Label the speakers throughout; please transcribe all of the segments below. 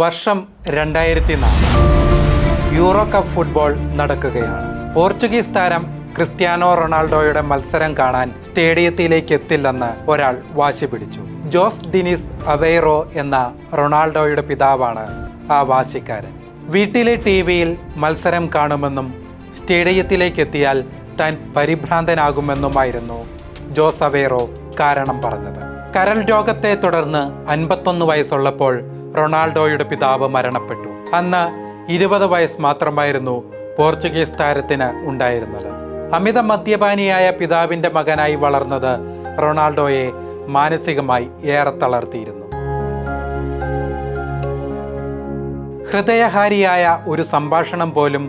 Speaker 1: വർഷം രണ്ടായിരത്തി നാല് യൂറോ കപ്പ് ഫുട്ബോൾ നടക്കുകയാണ്. പോർച്ചുഗീസ് താരം ക്രിസ്ത്യാനോ റൊണാൾഡോയുടെ മത്സരം കാണാൻ സ്റ്റേഡിയത്തിലേക്ക് എത്തില്ലെന്ന് ഒരാൾ വാശി പിടിച്ചു. ജോസ് ഡിനിസ് അവേറോ എന്ന റൊണാൾഡോയുടെ പിതാവാണ് ആ വാശിക്കാരൻ. വീട്ടിലെ ടി വിയിൽ മത്സരം കാണുമെന്നും സ്റ്റേഡിയത്തിലേക്ക് എത്തിയാൽ താൻ പരിഭ്രാന്തനാകുമെന്നുമായിരുന്നു ജോസ് അവേറോ കാരണം പറഞ്ഞത്. കരൾ രോഗത്തെ തുടർന്ന് അൻപത്തൊന്ന് വയസ്സുള്ളപ്പോൾ റൊണാൾഡോയുടെ പിതാവ് മരണപ്പെട്ടു. അന്ന് ഇരുപത് വയസ്സ് മാത്രമായിരുന്നു പോർച്ചുഗീസ് താരത്തിന് ഉണ്ടായിരുന്നത്. അമിത മദ്യപാനിയായ പിതാവിന്റെ മകനായി വളർന്നത് റൊണാൾഡോയെ മാനസികമായി ഏറെ തളർത്തിയിരുന്നു. ഹൃദയഹാരിയായ ഒരു സംഭാഷണം പോലും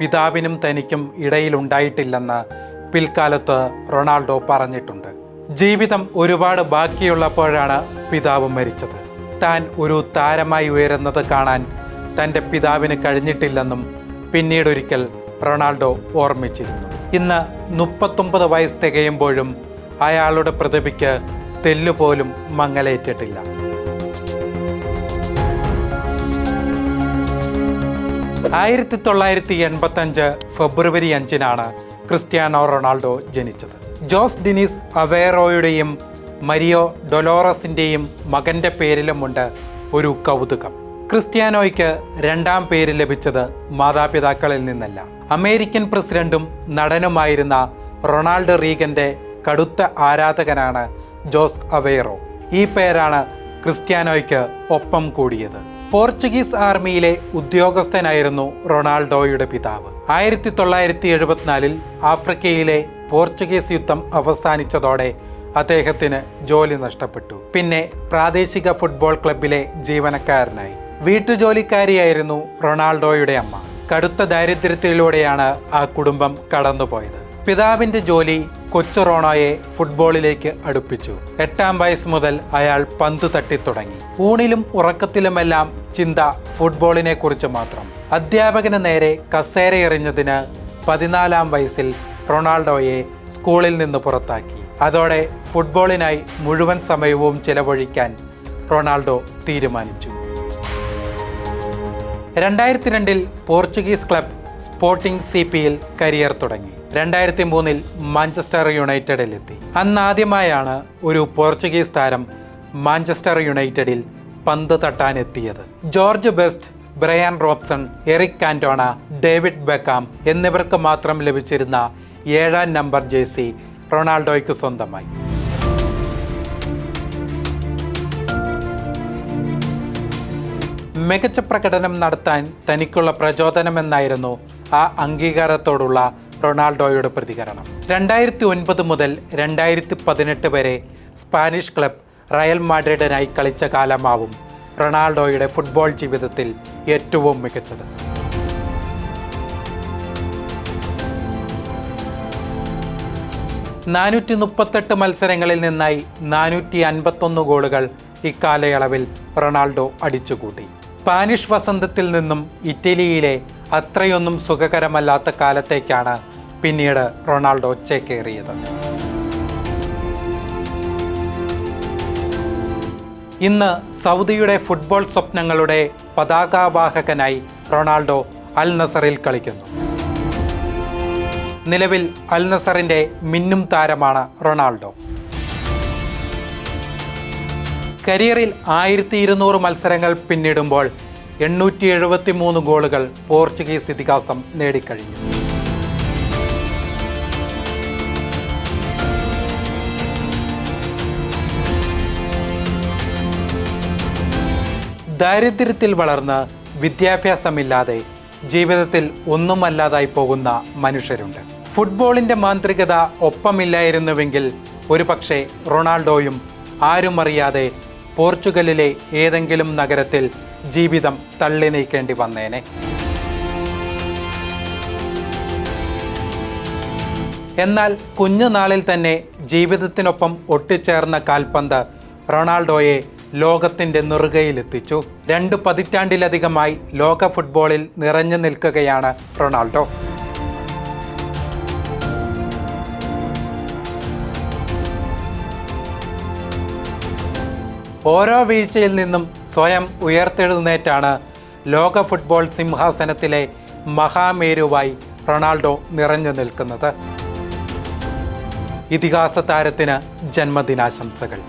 Speaker 1: പിതാവിനും തനിക്കും ഇടയിലുണ്ടായിട്ടില്ലെന്ന് പിൽക്കാലത്ത് റൊണാൾഡോ പറഞ്ഞിട്ടുണ്ട്. ജീവിതം ഒരുപാട് ബാക്കിയുള്ളപ്പോഴാണ് പിതാവ് മരിച്ചത്. താൻ ഒരു താരമായി ഉയരുന്നത് കാണാൻ തന്റെ പിതാവിന് കഴിഞ്ഞിട്ടില്ലെന്നും പിന്നീടൊരിക്കൽ റൊണാൾഡോ ഓർമ്മിച്ചിരുന്നു. ഇന്ന് മുപ്പത്തൊമ്പത് വയസ്സ് തികയുമ്പോഴും അയാളുടെ പ്രതിഭയ്ക്ക് തെല്ലുപോലും മങ്ങലേറ്റിട്ടില്ല. ആയിരത്തി തൊള്ളായിരത്തി എൺപത്തഞ്ച് ഫെബ്രുവരി അഞ്ചിനാണ് ക്രിസ്ത്യാനോ റൊണാൾഡോ ജനിച്ചത്. ജോസ് ഡിനിസ് അവേറോയുടെയും മരിയോ ഡൊലോറസിന്റെയും മകന്റെ പേരിലുമുണ്ട് ഒരു കൗതുകം. ക്രിസ്ത്യാനോയ്ക്ക് രണ്ടാം പേര് ലഭിച്ചത് മാതാപിതാക്കളിൽ നിന്നല്ല. അമേരിക്കൻ പ്രസിഡന്റും നടനുമായിരുന്ന റൊണാൾഡ് റീഗന്റെ കടുത്ത ആരാധകനാണ് ജോസ് അവേറോ ഈ പേരാണ് ക്രിസ്ത്യാനോയ്ക്ക് ഒപ്പം കൂടിയത്. പോർച്ചുഗീസ് ആർമിയിലെ ഉദ്യോഗസ്ഥനായിരുന്നു റൊണാൾഡോയുടെ പിതാവ്. ആയിരത്തി തൊള്ളായിരത്തി എഴുപത്തിനാലിൽ ആഫ്രിക്കയിലെ പോർച്ചുഗീസ് യുദ്ധം അവസാനിച്ചതോടെ അദ്ദേഹത്തിന് ജോലി നഷ്ടപ്പെട്ടു. പിന്നെ പ്രാദേശിക ഫുട്ബോൾ ക്ലബിലെ ജീവനക്കാരനായി. വീട്ടുജോലിക്കാരിയായിരുന്നു റൊണാൾഡോയുടെ അമ്മ. കടുത്ത ദാരിദ്ര്യത്തിലൂടെയാണ് ആ കുടുംബം കടന്നുപോയത്. പിതാവിന്റെ ജോലി കൊച്ചു റോണോയെ ഫുട്ബോളിലേക്ക് അടുപ്പിച്ചു. എട്ടാം വയസ്സ് മുതൽ അയാൾ പന്ത് തട്ടി തുടങ്ങി. ഊണിലും ഉറക്കത്തിലുമെല്ലാം ചിന്ത ഫുട്ബോളിനെ കുറിച്ച് മാത്രം. അധ്യാപകന് നേരെ കസേര എറിഞ്ഞതിന് പതിനാലാം വയസ്സിൽ റൊണാൾഡോയെ സ്കൂളിൽ നിന്ന് പുറത്താക്കി. അതോടെ ഫുട്ബോളിനായി മുഴുവൻ സമയവും ചെലവഴിക്കാൻ റൊണാൾഡോ തീരുമാനിച്ചു. രണ്ടായിരത്തി രണ്ടിൽ പോർച്ചുഗീസ് ക്ലബ് സ്പോർട്ടിംഗ് സി പിയിൽ കരിയർ തുടങ്ങി. രണ്ടായിരത്തി മൂന്നിൽ മാഞ്ചസ്റ്റർ യുണൈറ്റഡിലെത്തി. അന്ന് ആദ്യമായാണ് ഒരു പോർച്ചുഗീസ് താരം മാഞ്ചസ്റ്റർ യുണൈറ്റഡിൽ പന്ത് തട്ടാനെത്തിയത്. George Best Brian Robson Eric Cantona David Beckham എന്നിവർക്ക് മാത്രം ലഭിച്ചിരുന്ന ഏഴാം നമ്പർ ജേഴ്സി റൊണാൾഡോയ്ക്ക് സ്വന്തമായി. മികച്ച പ്രകടനം നടത്താൻ തനിക്കുള്ള പ്രചോദനമെന്നായിരുന്നു ആ അംഗീകാരത്തോടുള്ള റൊണാൾഡോയുടെ പ്രതികരണം. രണ്ടായിരത്തി ഒൻപത് മുതൽ രണ്ടായിരത്തി പതിനെട്ട് വരെ സ്പാനിഷ് ക്ലബ് റയൽ മാഡ്രിഡിനായി കളിച്ച കാലമാവും റൊണാൾഡോയുടെ ഫുട്ബോൾ ജീവിതത്തിൽ ഏറ്റവും മികച്ചത്. നാനൂറ്റി മുപ്പത്തെട്ട് മത്സരങ്ങളിൽ നിന്നായി നാനൂറ്റി അൻപത്തൊന്ന് ഗോളുകൾ ഇക്കാലയളവിൽ റൊണാൾഡോ അടിച്ചുകൂട്ടി. സ്പാനിഷ് വസന്തത്തിൽ നിന്നും ഇറ്റലിയിലെ അത്രയൊന്നും സുഖകരമല്ലാത്ത കാലത്തേക്കാണ് പിന്നീട് റൊണാൾഡോ ചേക്കേറിയത്. ഇന്ന് സൗദിയുടെ ഫുട്ബോൾ സ്വപ്നങ്ങളുടെ പതാകാവാഹകനായി റൊണാൾഡോ അൽ നസറിൽ കളിക്കുന്നു. നിലവിൽ അൽ നസറിന്റെ മിന്നും താരമാണ് റൊണാൾഡോ. കരിയറിൽ ആയിരത്തി ഇരുന്നൂറ് മത്സരങ്ങൾ പിന്നിടുമ്പോൾ എണ്ണൂറ്റി എഴുപത്തി മൂന്ന് ഗോളുകൾ പോർച്ചുഗീസ് ഇതിഹാസം നേടിക്കഴിഞ്ഞു. ദാരിദ്ര്യത്തിൽ വളർന്ന് വിദ്യാഭ്യാസമില്ലാതെ ജീവിതത്തിൽ ഒന്നുമല്ലാതായി പോകുന്ന മനുഷ്യരുണ്ട്. ഫുട്ബോളിന്റെ മാന്ത്രികത ഒപ്പമില്ലായിരുന്നുവെങ്കിൽ ഒരുപക്ഷെ റൊണാൾഡോയും ആരും അറിയാതെ പോർച്ചുഗലിലെ ഏതെങ്കിലും നഗരത്തിൽ ജീവിതം തള്ളി നീക്കേണ്ടി വന്നേനെ. എന്നാൽ കുഞ്ഞുനാളിൽ തന്നെ ജീവിതത്തിനൊപ്പം ഒട്ടിച്ചേർന്ന കാൽപന്ത് റൊണാൾഡോയെ ലോകത്തിന്റെ നെറുകയിലെത്തിച്ചു. രണ്ട് പതിറ്റാണ്ടിലധികമായി ലോക ഫുട്ബോളിൽ നിറഞ്ഞു നിൽക്കുകയാണ് റൊണാൾഡോ. ഓരോ വീഴ്ചയിൽ നിന്നും സ്വയം ഉയർത്തെഴുന്നേറ്റാണ് ലോക ഫുട്ബോൾ സിംഹാസനത്തിലെ മഹാമേരുവായി റൊണാൾഡോ നിറഞ്ഞു നിൽക്കുന്നത്. ഇതിഹാസ താരത്തിന് ജന്മദിനാശംസകൾ.